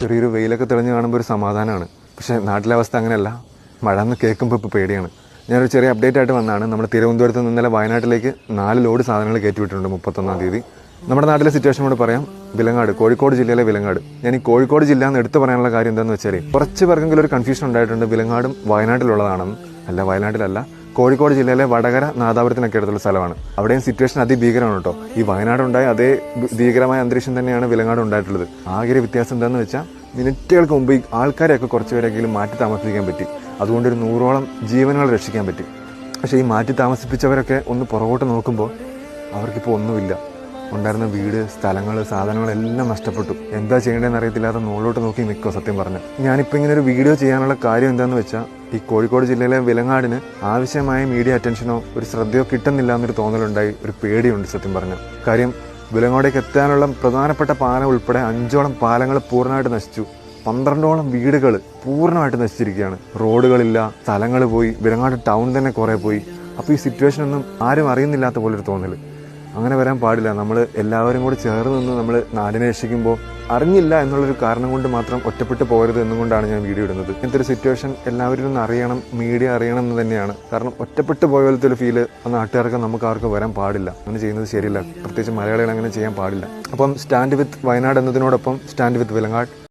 ചെറിയൊരു വെയിലൊക്കെ തെളിഞ്ഞ് കാണുമ്പോൾ ഒരു സമാധാനമാണ് പക്ഷേ നാട്ടിലെ അവസ്ഥ അങ്ങനെയല്ല. മഴ എന്ന് കേൾക്കുമ്പോൾ ഇപ്പോൾ പേടിയാണ്. ഞാനൊരു ചെറിയ അപ്ഡേറ്റ് ആയിട്ട് വന്നതാണ്. നമ്മുടെ തിരുവനന്തപുരത്ത് നിന്ന് ഇന്നലെ വയനാട്ടിലേക്ക് നാല് ലോഡ് സാധനങ്ങൾ കയറ്റിവിട്ടിട്ടുണ്ട് മുപ്പത്തൊന്നാം തീയതി. നമ്മുടെ നാട്ടിലെ സിറ്റുവേഷൻ കൂടെ പറയാം. വിലങ്ങാട് കോഴിക്കോട് ജില്ലയിലെ വിലങ്ങാട്. ഞാൻ ഈ കോഴിക്കോട് ജില്ല എന്ന് എടുത്തു പറയാനുള്ള കാര്യം എന്താണെന്ന് വെച്ചാൽ കുറച്ച് പേർക്കെങ്കിലും ഒരു കൺഫ്യൂഷൻ ഉണ്ടായിട്ടുണ്ട്. വിലങ്ങാടും വയനാട്ടിലുള്ളതാണെന്ന്. അല്ല വയനാട്ടിലല്ല. കോഴിക്കോട് ജില്ലയിലെ വടകര നാദാപുരത്തിനൊക്കെ അടുത്തുള്ള സ്ഥലമാണ്. അവിടെയും സിറ്റുവേഷൻ അതിഭീകരമാണ് കേട്ടോ. ഈ വയനാടുണ്ടായ അതേ ഭീകരമായ അന്തരീക്ഷം തന്നെയാണ് വിലങ്ങാട് ഉണ്ടായിട്ടുള്ളത്. ആകെ വ്യത്യാസം എന്താണെന്ന് വെച്ചാൽ മിനിറ്റുകൾക്ക് മുമ്പ് ഈ ആൾക്കാരെയൊക്കെ കുറച്ച് പേരെങ്കിലും മാറ്റി താമസിപ്പിക്കാൻ പറ്റി. അതുകൊണ്ട് ഒരു നൂറോളം ജീവനുകൾ രക്ഷിക്കാൻ പറ്റി. പക്ഷേ ഈ മാറ്റി താമസിപ്പിച്ചവരൊക്കെ ഒന്ന് പുറകോട്ട് നോക്കുമ്പോൾ അവർക്കിപ്പോൾ ഒന്നുമില്ല. ഉണ്ടായിരുന്ന വീട് സ്ഥലങ്ങൾ സാധനങ്ങളെല്ലാം നഷ്ടപ്പെട്ടു. എന്താ ചെയ്യേണ്ടതെന്ന് അറിയത്തില്ലാതെ മുകളിലോട്ട് നോക്കി നിൽക്കുക സത്യം പറഞ്ഞു. ഞാനിപ്പോൾ ഇങ്ങനെ ഒരു വീഡിയോ ചെയ്യാനുള്ള കാര്യം എന്താണെന്ന് വെച്ചാൽ ഈ കോഴിക്കോട് ജില്ലയിലെ വിലങ്ങാടിന് ആവശ്യമായ മീഡിയ അറ്റൻഷനോ ഒരു ശ്രദ്ധയോ കിട്ടുന്നില്ല എന്നൊരു തോന്നലുണ്ടായി ഒരു പേടിയുണ്ട് സത്യം പറഞ്ഞു. കാര്യം വിലങ്ങോടേക്ക് എത്താനുള്ള പ്രധാനപ്പെട്ട പാലം ഉൾപ്പെടെ അഞ്ചോളം പാലങ്ങൾ പൂർണമായിട്ട് നശിച്ചു. പന്ത്രണ്ടോളം വീടുകൾ പൂർണമായിട്ട് നശിച്ചിരിക്കുകയാണ്. റോഡുകളില്ല സ്ഥലങ്ങൾ പോയി വിലങ്ങാട് ടൗൺ തന്നെ കുറേ പോയി. അപ്പോൾ ഈ സിറ്റുവേഷൻ ഒന്നും ആരും അറിയുന്നില്ലാത്ത പോലൊരു തോന്നൽ അങ്ങനെ വരാൻ പാടില്ല. നമ്മൾ എല്ലാവരും കൂടി ചേർന്ന് നിന്ന് നമ്മൾ നാടിനെ രക്ഷിക്കുമ്പോൾ അറിഞ്ഞില്ല എന്നുള്ളൊരു കാരണം കൊണ്ട് മാത്രം ഒറ്റപ്പെട്ടു പോകരുത് എന്നുകൊണ്ടാണ് ഞാൻ വീഡിയോ ഇടുന്നത്. ഇങ്ങനത്തെ ഒരു സിറ്റുവേഷൻ എല്ലാവരും ഒന്ന് അറിയണം മീഡിയ അറിയണം എന്ന് തന്നെയാണ്. കാരണം ഒറ്റപ്പെട്ടു പോയ പോലത്തെ ഒരു ഫീൽ ആ നാട്ടുകാർക്ക് നമുക്ക് ആർക്കും വരാൻ പാടില്ല. അങ്ങനെ ചെയ്യുന്നത് ശരിയല്ല. പ്രത്യേകിച്ച് മലയാളികൾ അങ്ങനെ ചെയ്യാൻ പാടില്ല. അപ്പം സ്റ്റാൻഡ് വിത്ത് വയനാട് എന്നതിനോടൊപ്പം സ്റ്റാൻഡ് വിത്ത് വിലങ്ങാട്.